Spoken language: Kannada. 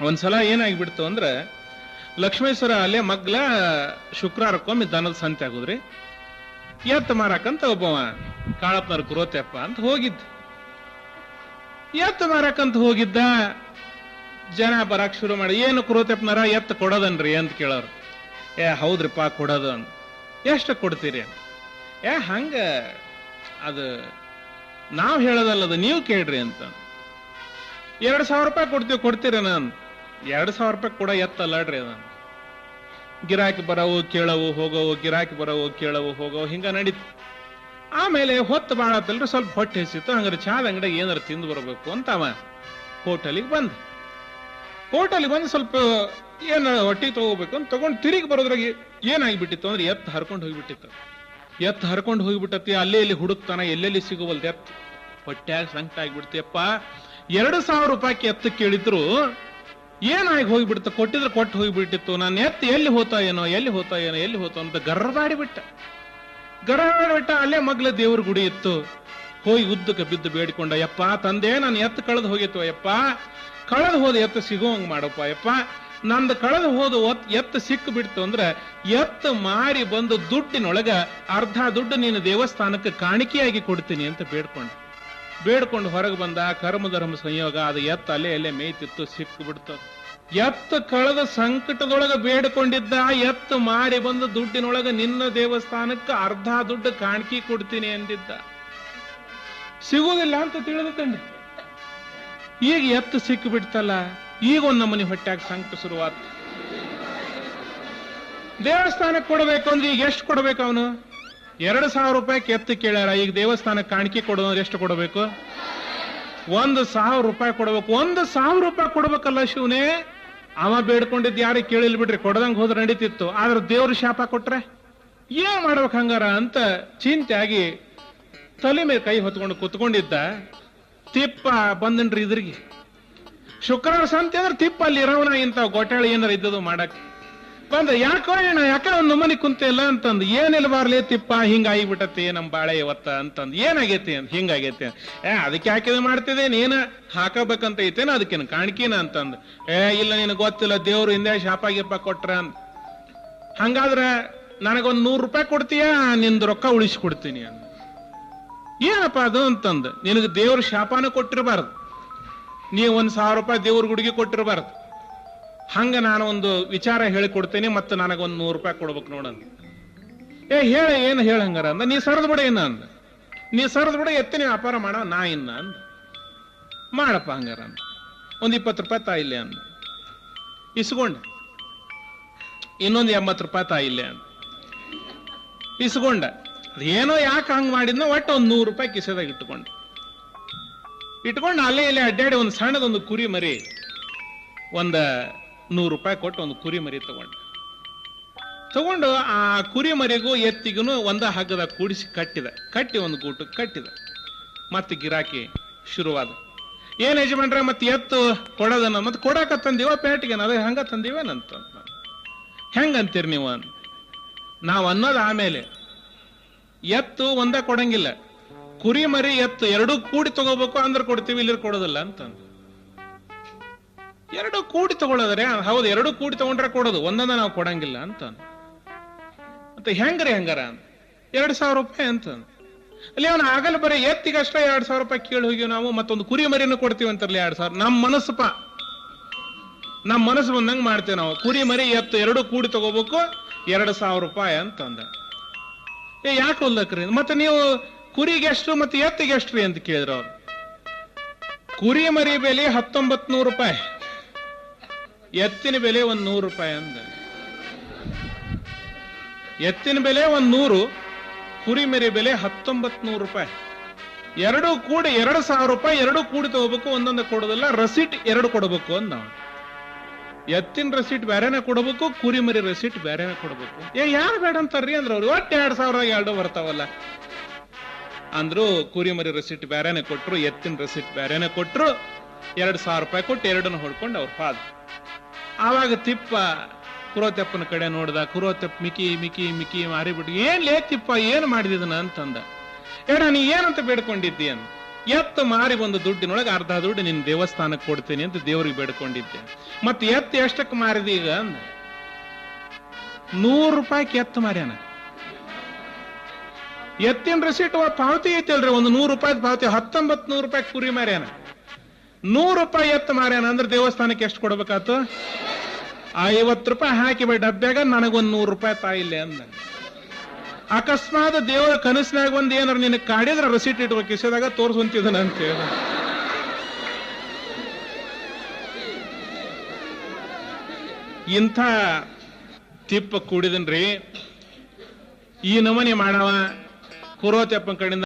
ಒಂದ್ಸಲ ಏನಾಗಿಬಿಡ್ತು ಅಂದ್ರೆ ಲಕ್ಷ್ಮೇಶ್ವರ ಅಲ್ಲೇ ಮಗ್ಲ ಶುಕ್ರವಾರಕ್ಕೊಮ್ಮೆ ದನದ ಸಂತೆ ಆಗುದ್ರಿ. ಎತ್ತ ಮಾರಾಕಂತ ಒಬ್ಬವ ಕಾಳಪ್ಪನವ್ರ ಕುರೋತೆಪ್ಪ ಅಂತ ಹೋಗಿದ್ದ. ಎತ್ತ ಮಾರಾಕಂತ ಹೋಗಿದ್ದ, ಜನ ಬರಾಕ್ ಶುರು ಮಾಡಿ, ಏನು ಕುರೋತೆಪ್ಪನರ ಎತ್ತ ಕೊಡೋದನ್ರಿ ಅಂತ ಕೇಳೋರು. ಏ, ಹೌದ್ರಿಪ್ಪ, ಕೊಡೋದು ಅಂತ ಎಷ್ಟು ಕೊಡ್ತೀರಿ ಏ, ಹಂಗ ಅದು ನಾವು ಹೇಳೋದಲ್ಲದ, ನೀವು ಕೇಳ್ರಿ ಅಂತ. ಎರಡು ಸಾವಿರ ರೂಪಾಯಿ ಕೊಡ್ತೀವಿ ಕೊಡ್ತೀರಿ ನಾನು ಎರಡು ಸಾವಿರ ರೂಪಾಯಿ ಕೂಡ ಎತ್ತಲ್ಲಾಡ್ರಿ ಅದನ್ನ. ಗಿರಾಕಿ ಬರವು, ಕೇಳವು, ಹೋಗವು, ಗಿರಾಕಿ ಬರವು, ಕೇಳವು, ಹೋಗವು, ಹಿಂಗ ನಡೀತು. ಆಮೇಲೆ ಹೊತ್ತು ಬಾಳತ್ತಲ್ರಿ, ಸ್ವಲ್ಪ ಹೊಟ್ಟೆ ಹಸಿತ್ತು ಹಂಗಾರೆ ಚಾದ ಅಂಗಡಿಗೆ ಏನಾರು ತಿಂದು ಬರಬೇಕು ಅಂತ ಅವ ಹೋಟೆಲಿಗೆ ಬಂದ. ಹೋಟೆಲಿಗೆ ಬಂದು ಸ್ವಲ್ಪ ಏನು ಹೊಟ್ಟಿ ತಗೋಬೇಕು ಅಂತ ತಗೊಂಡು ತಿರುಗಿ ಬರೋದ್ರಾಗೆ ಏನಾಗಿಬಿಟ್ಟಿತ್ತು ಅಂದ್ರೆ ಎತ್ತು ಹರ್ಕೊಂಡು ಹೋಗಿಬಿಟ್ಟಿತ್ತು. ಎತ್ತು ಹರ್ಕೊಂಡು ಹೋಗಿಬಿಟ್ಟತಿ ಅಲ್ಲೇ ಇಲ್ಲಿ ಹುಡುಕ್ತಾನ, ಎಲ್ಲೆಲ್ಲಿ ಸಿಗುವಲ್ದು ಎತ್ತು. ಹೊಟ್ಟೆಯಾಗಿ ಸಂಕಟ ಆಗಿಬಿಡ್ತಿಯಪ್ಪ ಎರಡು ಸಾವಿರ ರೂಪಾಯಿ ಎತ್ತು ಕೇಳಿದ್ರು ಏನಾಗಿ ಹೋಗಿಬಿಡ್ತು? ಕೊಟ್ಟಿದ್ರೆ ಕೊಟ್ಟು ಹೋಗಿಬಿಟ್ಟಿತ್ತು. ನಾನು ಎತ್ತ ಎಲ್ಲಿ ಹೋತಾ ಏನೋ, ಎಲ್ಲಿ ಹೋತಾ ಏನೋ, ಎಲ್ಲಿ ಹೋತೋ ಅಂತ ಗರ್ರಾಡಿಬಿಟ್ಟ ಗರ್ರಾಡಿಬಿಟ್ಟ ಅಲ್ಲೇ ಮಗ್ಲ ದೇವ್ರ ಗುಡಿ ಇತ್ತು. ಹೋಗಿ ಉದ್ದಕ್ಕೆ ಬಿದ್ದು ಬೇಡಿಕೊಂಡ, ಯಪ್ಪ, ತಂದೆ, ನಾನು ಎತ್ತು ಕಳೆದು ಹೋಗಿತ್ತು, ಯಪ್ಪ. ಕಳೆದು ಹೋದ ಎತ್ತು ಸಿಗೋಂಗ್ ಮಾಡಪ್ಪ, ಯಪ್ಪ. ನಂದು ಕಳೆದು ಹೋದ ಎತ್ತು ಸಿಕ್ಕು ಬಿಡ್ತು ಅಂದ್ರೆ ಎತ್ತು ಮಾರಿ ಬಂದು ದುಡ್ಡಿನೊಳಗ ಅರ್ಧ ದುಡ್ಡು ನೀನು ದೇವಸ್ಥಾನಕ್ಕೆ ಕಾಣಿಕೆಯಾಗಿ ಕೊಡ್ತೀನಿ ಅಂತ ಬೇಡ್ಕೊಂಡ. ಬೇಡ್ಕೊಂಡು ಹೊರಗೆ ಬಂದ, ಕರ್ಮ ಧರ್ಮ ಸಂಯೋಗ, ಅದು ಎತ್ತ ಅಲ್ಲೇ ಅಲ್ಲೇ ಮೇಯ್ತಿತ್ತು ಸಿಕ್ಕು ಬಿಡ್ತು ಎತ್ತು ಕಳೆದ ಸಂಕಟದೊಳಗ ಬೇಡಿಕೊಂಡಿದ್ದ ಎತ್ತ ಮಾಡಿ ಬಂದ ದುಡ್ಡಿನೊಳಗ ನಿನ್ನ ದೇವಸ್ಥಾನಕ್ಕೆ ಅರ್ಧ ದುಡ್ಡು ಕಾಣಿಕೆ ಕೊಡ್ತೀನಿ ಎಂದಿದ್ದ ಸಿಗುವುದಿಲ್ಲ ಅಂತ ತಿಳಿದುಕೊಂಡೆ. ಈಗ ಎತ್ತು ಸಿಕ್ಕು ಬಿಡ್ತಲ್ಲ ಈಗ ಒಂದ್ ಹೊಟ್ಟ್ಯಾಗ ಸಂಕಟ ಶುರುವಾತ. ದೇವಸ್ಥಾನಕ್ಕೆ ಕೊಡಬೇಕು ಅಂದ್ರೆ ಈಗ ಎಷ್ಟು ಕೊಡಬೇಕು ಅವನು? ಎರಡು ಸಾವಿರ ರೂಪಾಯಿ ಎತ್ತು ಕೇಳ್ಯಾರ, ಈಗ ದೇವಸ್ಥಾನಕ್ಕೆ ಕಾಣಿಕೆ ಕೊಡೋದ್ರೆ ಎಷ್ಟು ಕೊಡಬೇಕು? ಒಂದು ಸಾವಿರ ರೂಪಾಯಿ ಕೊಡಬೇಕು. ಒಂದು ಸಾವಿರ ರೂಪಾಯಿ ಕೊಡ್ಬೇಕಲ್ಲ ಶಿವನೇ. ಅವ ಬೇಡ್ಕೊಂಡಿದ್ದು ಯಾರಿಗೆ ಕೇಳಿಲ್ ಬಿಡ್ರಿ, ಕೊಡದಂಗೆ ಹೋದ್ರೆ ನಡೀತಿತ್ತು. ಆದ್ರೆ ದೇವ್ರ ಶಾಪ ಕೊಟ್ರೆ ಏನ್ ಮಾಡ್ಬೇಕು ಹಂಗಾರ ಅಂತ ಚಿಂತೆ ಆಗಿ ತಲೆ ಮೇಲೆ ಕೈ ಹೊತ್ಕೊಂಡು ಕುತ್ಕೊಂಡಿದ್ದ ತಿಪ್ಪ ಬಂದನ್ರಿ ಇದ್ರಿಗೆ. ಶುಕ್ರವಾರ ಸಂತೆ ಅಂದ್ರೆ ತಿಪ್ಪ ಅಲ್ಲಿ ಇರೋವನ ಇಂತ ಗೊಟ್ಟಾಳಿ ಏನಾರ ಇದ್ದದು ಮಾಡಕ್ ಬಂದ ಯಾಕೋ ಏನ ಯಾಕೆ ಒಂದು ಮನೆ ಕುಂತಿಲ್ಲ ಅಂತಂದು, ಏನಿಲ್ಲ ಬಾರ್ಲಿ ತಿಪ್ಪ ಹಿಂಗ ಆಗಿಬಿಟ್ಟತಿ ನಮ್ ಬಾಳೆ ಇವತ್ತ ಅಂತಂದ್. ಏನಾಗೈತಿ ಅಂತ, ಹಿಂಗಾಗೈತಿ ಅಂತ. ಏ, ಅದಕ್ಕೆ ಯಾಕೆ ಮಾಡ್ತಿದೆ ನೀನ ಹಾಕಬೇಕಂತ ಐತೇನ ಅದಕ್ಕೇನು ಕಾಣಿಕೆನ ಅಂತಂದ್. ಏ, ಇಲ್ಲ, ನಿನಗೆ ಗೊತ್ತಿಲ್ಲ, ದೇವ್ರು ಹಿಂದೆ ಶಾಪ ಗಿಪ್ಪ ಕೊಟ್ರ ಅಂತ ಹಂಗಾದ್ರ ನನಗೊಂದು ನೂರು ರೂಪಾಯಿ ಕೊಡ್ತೀಯಾ? ನಿಂದು ರೊಕ್ಕ ಉಳಿಸಿ ಕೊಡ್ತೀನಿ ಅಂತ ಏನಪ್ಪ ಅದು? ಅಂತಂದು. ನಿನಗೆ ದೇವ್ರ ಶಾಪನ ಕೊಟ್ಟಿರಬಾರ್ದು. ನೀವು ಒಂದು ಸಾವಿರ ರೂಪಾಯಿ ದೇವ್ರ ಗುಡಿಗೆ ಕೊಟ್ಟಿರಬಾರ್ದು. ಹಂಗ ನಾನು ಒಂದು ವಿಚಾರ ಹೇಳಿಕೊಡ್ತೇನೆ ಮತ್ತೆ ನನಗೊಂದು ನೂರು ರೂಪಾಯಿ ಕೊಡ್ಬೇಕು ನೋಡಂದ ಏ, ಹೇಳ, ಏನು ಹೇಳ ಹಂಗಾರ ಅಂದ? ನೀ ಸರದ್ ಬಿಡ ಏನ ಅಂದ. ನೀ ಸರದ್ ಬಿಡ, ಎತ್ತಿನ ವ್ಯಾಪಾರ ಮಾಡ, ನಾ ಇನ್ನ ಅಂದ. ಮಾಡಪ್ಪ ಹಂಗಾರ ಅಂದ. ಒಂದ್ ಇಪ್ಪತ್ತು ರೂಪಾಯಿ ತಾಯಿಲ್ಲೆ ಅಂದ. ಇಸ್ಕೊಂಡ. ಇನ್ನೊಂದು ಎಂಬತ್ತು ರೂಪಾಯಿ ತಾಯಿಲ್ಲೆ ಅಂದ. ಇಸ್ಕೊಂಡ. ಏನೋ ಯಾಕೆ ಹಂಗ್ ಮಾಡಿದ್ನ ಒಟ್ಟು ಒಂದು ನೂರು ರೂಪಾಯಿ ಕಿಸೆದಾಗ ಇಟ್ಕೊಂಡ. ಇಟ್ಕೊಂಡು ಅಲ್ಲೇ ಇಲ್ಲೇ ಅಡ್ಡಾಡಿ ಒಂದು ಸಣ್ಣದೊಂದು ಕುರಿ ಮರಿ, ಒಂದ ನೂರು ರೂಪಾಯಿ ಕೊಟ್ಟು ಒಂದು ಕುರಿ ಮರಿ ತಗೊಂಡ ತಗೊಂಡು ಆ ಕುರಿ ಮರಿಗೂ ಎತ್ತಿಗೂ ಒಂದ ಹಗ್ಗದ ಕೂಡಿಸಿ ಕಟ್ಟಿದ. ಕಟ್ಟಿ ಒಂದು ಗೂಟು ಕಟ್ಟಿದ. ಮತ್ತೆ ಗಿರಾಕಿ ಶುರುವಾದ. ಏನು ಯಜಮಾನ್ರ, ಮತ್ತೆ ಎತ್ತು ಕೊಡೋದನ್ನ ಮತ್ತೆ ಕೊಡಕ ತಂದೀವ ಪೇಟಿಗೆ ಅದೇ ಹಂಗ ತಂದೀವೇನಂತ ಹೆಂಗಂತೀರಿ ನೀವು? ನಾವು ಅನ್ನೋದು ಆಮೇಲೆ. ಎತ್ತು ಒಂದ ಕೊಡಂಗಿಲ್ಲ. ಕುರಿ ಮರಿ ಎತ್ತು ಎರಡೂ ಕೂಡಿ ತಗೋಬೇಕು ಅಂದ್ರೆ ಕೊಡ್ತೀವಿ ಇಲ್ಲಿ ಕೊಡೋದಿಲ್ಲ ಅಂತಂದು ಎರಡು ಕೂಡಿ ತಗೊಳ್ಳೋದ್ರೆ ಹೌದು, ಎರಡು ಕೂಡಿ ತಗೊಂಡ್ರೆ ಕೊಡೋದು, ಒಂದೊಂದ ನಾವು ಕೊಡಂಗಿಲ್ಲ ಅಂತ ಮತ್ತೆ ಹೆಂಗ್ರಿ ಹೆಂಗಾರ ಎರಡ್ ಸಾವಿರ ರೂಪಾಯಿ ಅಂತ ಅಲ್ಲಿ ಅವನು ಆಗಲ್ಲ ಬರೀ ಎತ್ತಿಗಷ್ಟೇ ಎರಡ್ ಸಾವಿರ ರೂಪಾಯಿ ಕೇಳಿ ಹೋಗಿ ನಾವು, ಮತ್ತೊಂದು ಕುರಿ ಮರಿನೂ ಕೊಡ್ತೀವಿ ಅಂತಾರಲ್ಲ ಎರಡ್ ಸಾವಿರ, ನಮ್ಮ ಮನಸ್ಸಪ್ಪ. ನಮ್ಮ ಮನಸ್ಸು ಬಂದಂಗೆ ಮಾಡ್ತೇವೆ ನಾವು, ಕುರಿ ಮರಿ, ಎತ್ತು ಎರಡು ಕೂಡಿ ತಗೋಬೇಕು, ಎರಡು ಸಾವಿರ ರೂಪಾಯಿ ಅಂತಂದ. ಏ, ಯಾಕೆ ಹೊಲ್ದಕ್ರಿ? ಮತ್ತೆ ನೀವು ಕುರಿಗೆ ಎಷ್ಟು, ಮತ್ತೆ ಎತ್ತಿಗೆ ಎಷ್ಟ್ರಿ ಅಂತ ಕೇಳಿದ್ರು ಅವ್ರು. ಕುರಿ ಮರಿ ಬೆಲೆ ಹತ್ತೊಂಬತ್ ನೂರು ರೂಪಾಯಿ. ಎತ್ತಿನ ಬೆಲೆ ಒಂದ್ ನೂರು ರೂಪಾಯಿ ಅಂದ. ಎತ್ತಿನ ಬೆಲೆ ಒಂದು ನೂರು, ಕುರಿ ಮರಿ ಬೆಲೆ ಹತ್ತೊಂಬತ್ ನೂರು ರೂಪಾಯಿ. ಎರಡು ಕೂಡಿ, ಎರಡು ಸಾವಿರ ರೂಪಾಯಿ, ಎರಡು ಕೂಡಿ ತಗೋಬೇಕು, ಒಂದೊಂದು ಕೊಡೋದಿಲ್ಲ ರಸೀಟ್ ಎರಡು ಕೊಡಬೇಕು ಅಂದ ಎತ್ತಿನ ರಸೀಟ್ ಬೇರೆನೆ ಕೊಡಬೇಕು, ಕುರಿ ಮರಿ ರಸೀಟ್ ಬೇರೆನೇ ಕೊಡಬೇಕು. ಏ, ಯಾರು ಬೇಡ ಅಂತಾರ್ರಿ ಅಂದ್ರೆ ಅವ್ರು. ಒಟ್ಟು ಎರಡ್ ಸಾವಿರ ಎರಡು ಬರ್ತಾವಲ್ಲ. ಅಂದ್ರು ಕುರಿ ಮರಿ ರಸೀಟ್ ಬೇರೆನೆ ಕೊಟ್ರು, ಎತ್ತಿನ ರಸೀಟ್ ಬೇರೆನೆ ಕೊಟ್ರು, ಎರಡ್ ಸಾವಿರ ರೂಪಾಯಿ ಕೊಟ್ಟು ಎರಡನ್ನು ಹೊಡ್ಕೊಂಡು ಅವ್ರು ಪಾದ. ಆವಾಗ ತಿಪ್ಪ ಕುರೋತೆಪ್ಪನ ಕಡೆ ನೋಡ್ದ ಕುರೋತೆಪ್ಪ ಮಿಕಿ ಮಿಕಿ ಮಿಕಿ ಮಾರಿಬಿಟ್ಟು, ಏನ್ ಲೇ ತಿಪ್ಪ, ಏನ್ ಮಾಡಿದನ ಅಂತಂದ. ಎಡ, ನೀ ಏನಂತ ಬೇಡ್ಕೊಂಡಿದ್ದಿ ಅಂತ ಎತ್ತು ಮಾರಿ ಒಂದು ದುಡ್ಡಿನೊಳಗೆ ಅರ್ಧ ದುಡ್ಡು ನಿನ್ನ ದೇವಸ್ಥಾನಕ್ಕೆ ಕೊಡ್ತೀನಿ ಅಂತ ದೇವ್ರಿಗೆ ಬೇಡ್ಕೊಂಡಿದ್ದೆ. ಮತ್ತೆ ಎತ್ತು ಎಷ್ಟಕ್ಕೆ ಮಾರಿದ ಈಗ? ಅಂದ. ನೂರು ರೂಪಾಯಿಗೆ ಎತ್ತು ಮಾರ್ಯಾನ. ಎತ್ತಿನ ರಿಸೀಟ್ ಪಾವತಿ ಐತಲ್ರಿ, ಒಂದು ನೂರು ರೂಪಾಯಿ ಪಾವತಿ ಹತ್ತೊಂಬತ್ ನೂರು ರೂಪಾಯಿ ಕುರಿ ಮಾರ್ಯಾನ. ನೂರು ರೂಪಾಯಿ ಎತ್ತು ಮಾರ್ಯಾನ, ಅಂದ್ರೆ ದೇವಸ್ಥಾನಕ್ಕೆ ಎಷ್ಟು ಕೊಡ್ಬೇಕಾತು? ಐವತ್ತು ರೂಪಾಯಿ ಹಾಕಿ ಬೈ ಡಬ್ಬ್ಯಾಗ ನನಗೊಂದು ನೂರು ರೂಪಾಯಿ ತಾಯಿಲ್ಲೆ ಅಂದ ಅಕಸ್ಮಾತ್ ದೇವರ ಕನಸಿನಾಗ ಒಂದು ಏನಾರು ನಿನಗೆ ಕಾಡಿದ್ರೆ ರಸೀಟ್ ಇಟ್ಕೋ, ಕಿಸದಾಗ ತೋರ್ಸಂತಿದ್ದಾನ ಅಂತ ಇಂಥ ತಿಪ್ಪ ಕೂಡಿದನ್ರಿ. ಈ ನಮನೆ ಮಾಡವ, ಕುರೋತೆಪ್ಪನ ಕಡೆಯಿಂದ